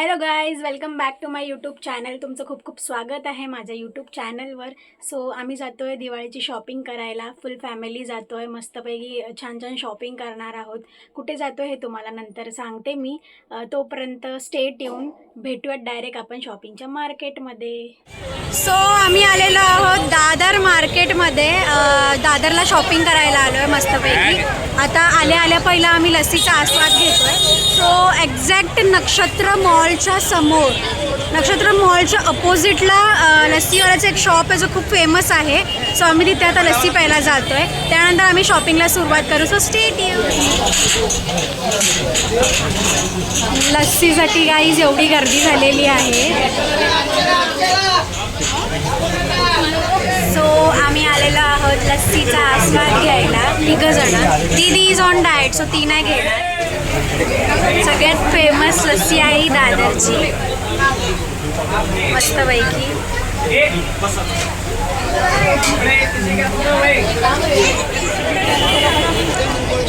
Hello guys welcome back to my YouTube channel तुमचं खूप खूप स्वागत आहे माझ्या यूट्यूब चॅनलवर सो आम्ही जातो आहे दिवाळीची शॉपिंग करायला. फुल फॅमिली जातो आहे मस्तपैकी छान छान शॉपिंग करणार आहोत. कुठे जातो हे तुम्हाला नंतर सांगते मी. तोपर्यंत स्टेट येऊन भेटूयात डायरेक्ट आपण शॉपिंगच्या मार्केटमध्ये सो आम्ही आलेलो आहोत दादर मार्केटमध्ये दादरला शॉपिंग करायला आलो आहे मस्तपैकी. आता आल्या आल्या पहिला आम्ही लस्सीचा आस्वाद घेतो आहे सो एक्झॅक्ट नक्षत्र मॉल मॉलच्या समोर नक्षत्र मॉलच्या अपोजिटला लस्सीवाल्याचं एक शॉप आहे जो खूप फेमस आहे. सो आम्ही तिथे आता लस्सी प्यायला जातो आहे त्यानंतर आम्ही शॉपिंगला सुरुवात करू. सो स्टेट लस्सीसाठी गाईज एवढी गर्दी झालेली आहे. सो आम्ही आलेलो आहोत लस्सीचा आस्वाद घ्यायला. तिघं जण दीदी इज ऑन डाएट सो ती नाही घेणार. सगळ्यात फेमस लस्सी आहे ही दादरची. मस्तपैकी.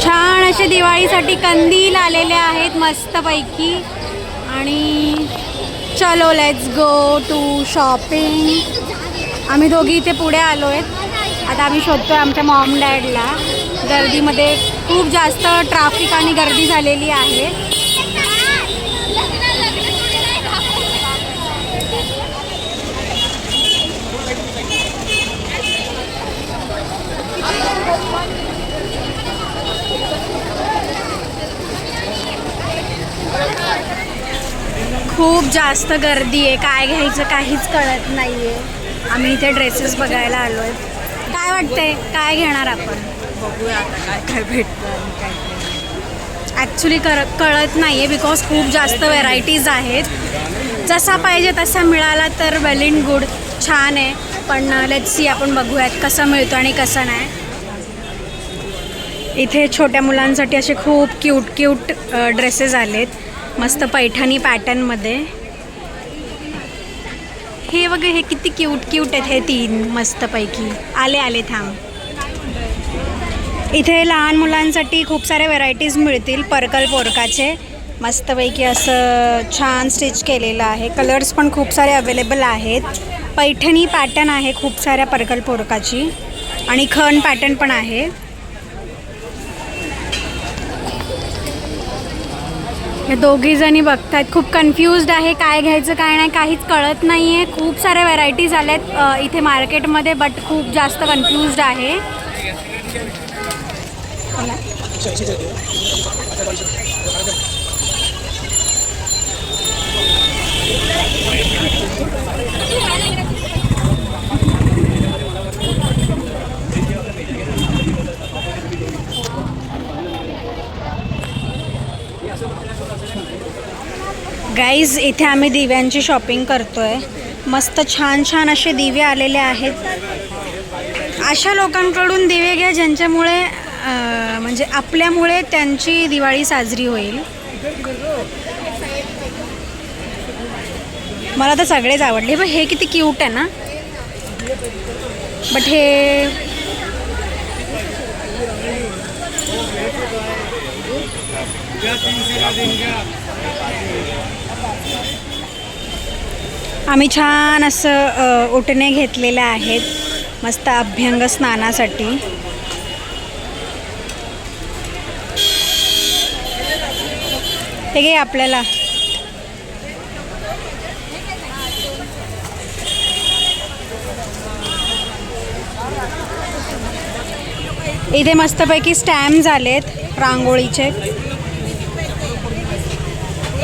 छान असे दिवाळीसाठी कंदील आलेले आहेत मस्तपैकी. आणि चलो लेट्स गो टू शॉपिंग आम्ही दोघी इथे पुढे आलो आहेत आता आम्ही शोधतोय आमच्या मॉम डॅडला गर्दीमध्ये खूप जास्त ट्राफिक आणि गर्दी झालेली आहे. खूप जास्त गर्दी आहे. काय घ्यायचं काहीच कळत नाही आहे आम्ही इथे ड्रेसेस बघायला आलो आहे काय वाटतंय? काय घेणार आपण? बघूया आता काय काय भेटतं आणि काय काय ॲक्च्युली कर कळत नाही आहे बिकॉज खूप जास्त व्हेरायटीज आहेत. जसा पाहिजे तसा मिळाला तर वेल इन गुड छान आहे. पण लेट्स सी आपण बघूयात कसा मिळतो आणि कसा नाही. इथे छोट्या मुलांसाठी असे खूप क्यूट क्यूट ड्रेसेस आलेत. मस्त पैठणी पॅटर्नमध्ये हे बघ हे किती क्यूट क्यूट आहेत हे तीन मस्तपैकी. आले आले थांब. इथे लहान मुलांसाठी खूप सारे व्हरायटीज मिळतील पर्कल पोरकाचे. मस्तपैकी असं छान स्टिच केलेलं आहे. कलर्स पण खूप सारे अवेलेबल आहेत. पैठणी पॅटर्न आहे खूप साऱ्या पर्कल पोरकाची. आणि खण पॅटर्न पण आहे. हे दोघी जणी बघतायत. खूप कन्फ्युज्ड आहे काय घ्यायचं काय नाही काहीच कळत नाही आहे खूप साऱ्या व्हरायटीज आल्यात इथे मार्केटमध्ये बट खूप जास्त कन्फ्युज्ड आहे. गाईज इथे आम्ही दिव्यांची शॉपिंग करतोय. मस्त छान छान असे दिवे आलेले आहेत. अशा लोकांकडून दिवे घ्या ज्यांच्यामुळे म्हणजे आपल्यामुळे त्यांची दिवाळी साजरी होईल. मला तर सगळेच आवडले. पण हे किती क्यूट आहे ना. बट हे आम्ही छान असं अ, ओटणे घेतलेले आहेत. मस्त अभ्यंग स्नानासाठी. हे घे आपल्याला. इथे मस्तपैकी स्टॅम्प झालेत रांगोळीचे.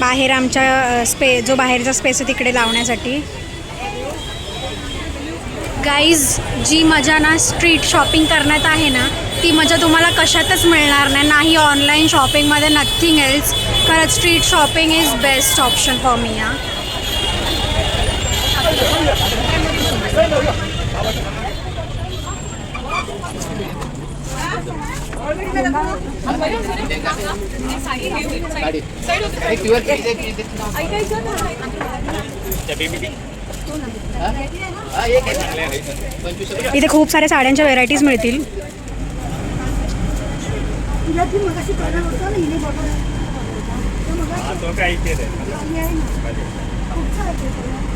बाहेर आमच्या स्पे जो बाहेरचा स्पेस आहे तिकडे लावण्यासाठी. गाईज जी मजा ना स्ट्रीट शॉपिंग करण्यात आहे ना ती मजा तुम्हाला कशातच मिळणार नाही. नाही ऑनलाईन शॉपिंगमध्ये नथिंग एल्स खरंच street shopping is best option for me या इथे खूप साऱ्या साड्यांच्या व्हेरायटीज मिळतील. हा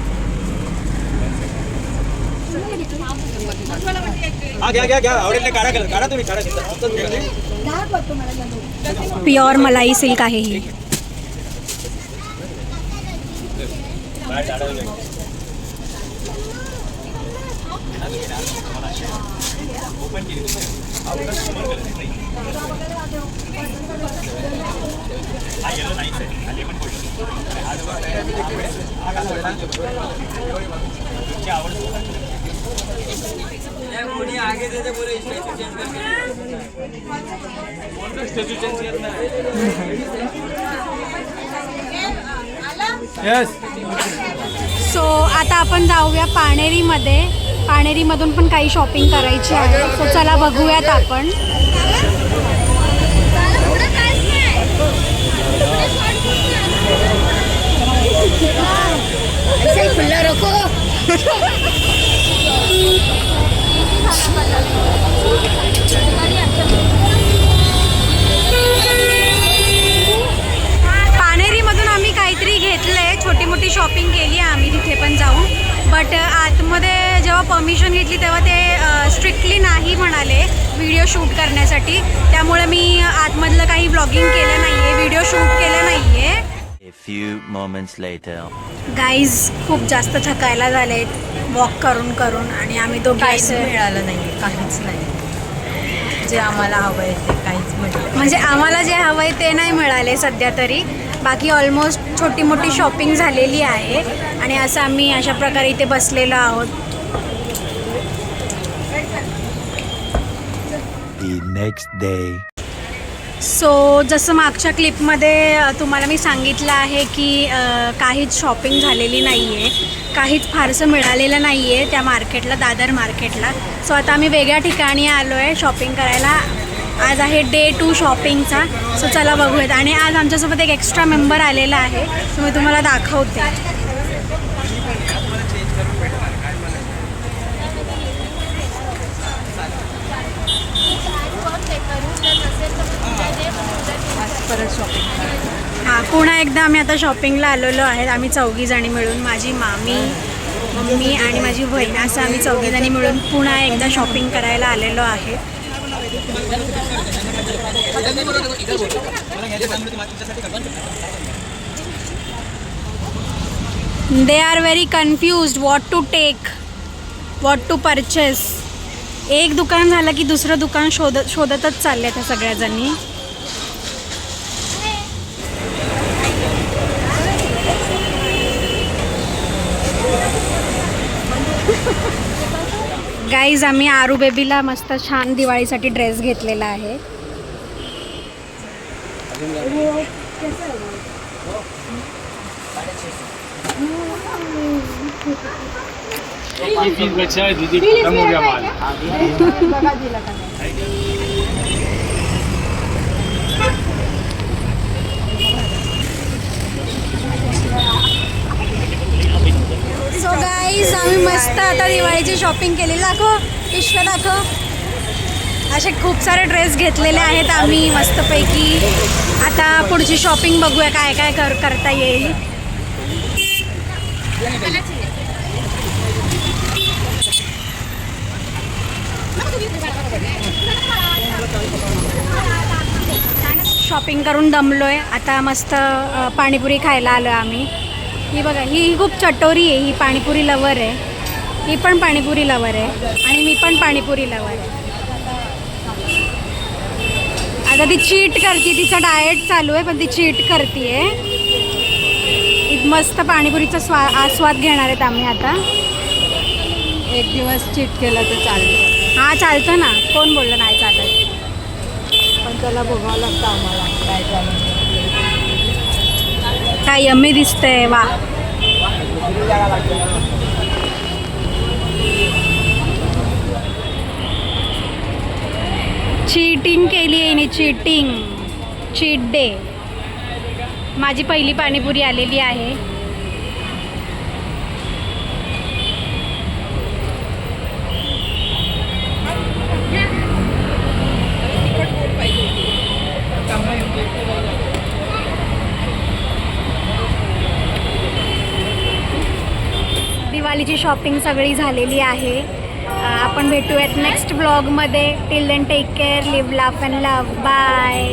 प्युअर मलाई सिल्क आहे ही सो आता आपण जाऊया पाणेरीमध्ये. पाणेरीमधून पण काही शॉपिंग करायची आहे. सो चला बघूयात आपण पाणेरीमधून आम्ही काहीतरी घेतलंय छोटी मोठी शॉपिंग केली आहे आम्ही तिथे पण जाऊन. बट आतमध्ये जेव्हा परमिशन घेतली तेव्हा ते स्ट्रिक्टली नाही म्हणाले व्हिडिओ शूट करण्यासाठी. त्यामुळे मी आतमधलं काही ब्लॉगिंग केलं नाही आहे व्हिडिओ शूट केलं नाही आहे A few moments later. Guys खूप जास्त थकायला झाले वॉक करून करून आणि आम्ही दोघे काहीच मिळालं नाही काहीच नाही. जे आम्हाला हवं आहे ते काहीच मिळालं म्हणजे आम्हाला जे हवं आहे ते नाही मिळाले सध्या तरी. बाकी ऑलमोस्ट छोटी मोठी शॉपिंग झालेली आहे आणि असं आम्ही अशा प्रकारे इथे बसलेलो आहोत. सो जसं मागच्या क्लिपमध्ये तुम्हाला मी सांगितलं आहे की काहीच शॉपिंग झालेली नाही आहे काहीच फारसं मिळालेलं नाही आहे त्या मार्केटला दादर मार्केटला सो आता आम्ही वेगळ्या ठिकाणी आलो आहे शॉपिंग करायला. आज आहे डे टू शॉपिंगचा सो चला बघूयात. आणि आज आमच्यासोबत एक एक्स्ट्रा मेंबर आलेला आहे. सो मी तुम्हाला दाखवते. परत शॉपिंग हां पुन्हा एकदा आम्ही आता शॉपिंगला आलेलो आहेत. आम्ही चौघीजणी मिळून माझी मामी मम्मी आणि माझी बहीण असं आम्ही चौघीजणी मिळून पुन्हा एकदा शॉपिंग करायला आलेलो आहे. They are very confuse what to take what to purchase एक दुकान झालं की दुसरं दुकान शोधत शोधतच चालले त्या सगळ्याजणी. गाईज आम्ही आरू बेबीला मस्त छान दिवाळीसाठी ड्रेस घेतलेला आहे. ये फीस बचा है दीदी खत्म हो गया माल सो गाईज आम्ही मस्त आता दिवाळीची शॉपिंग केलेली. दाखव पिशव्या दाखव. असे खूप सारे ड्रेस घेतलेले आहेत आम्ही मस्तपैकी. आता पुढची शॉपिंग बघूया काय काय कर करता येईल. शॉपिंग करून दमलोय. आता मस्त पाणीपुरी खायला आलो आम्ही. ही बघा ही ही खूप चटोरी आहे ही पाणीपुरी लवर आहे. ही पण पाणीपुरी लवर आहे आणि मी पण पाणीपुरी लवर आहे. आता ती चीट करते तिचं डाएट चालू आहे पण ती चीट करते मस्त पाणीपुरीचा स्वा आस्वाद घेणार आहेत आम्ही आता. एक दिवस चीट केलं तर चालतं. हां चालतं ना. कोण बोललं नाही चालत. त्याला बघावं लागतं आम्हाला. काय काय काय यम्मी दिसतंय वा चीटिंग केली आहे चीटिंग चीट डे माझी पहिली पाणीपुरी आलेली आहे. दिवाळीची शॉपिंग सगळी झालेली आहे. आपण भेटूयात नेक्स्ट ब्लॉगमध्ये till then take care live laugh and love bye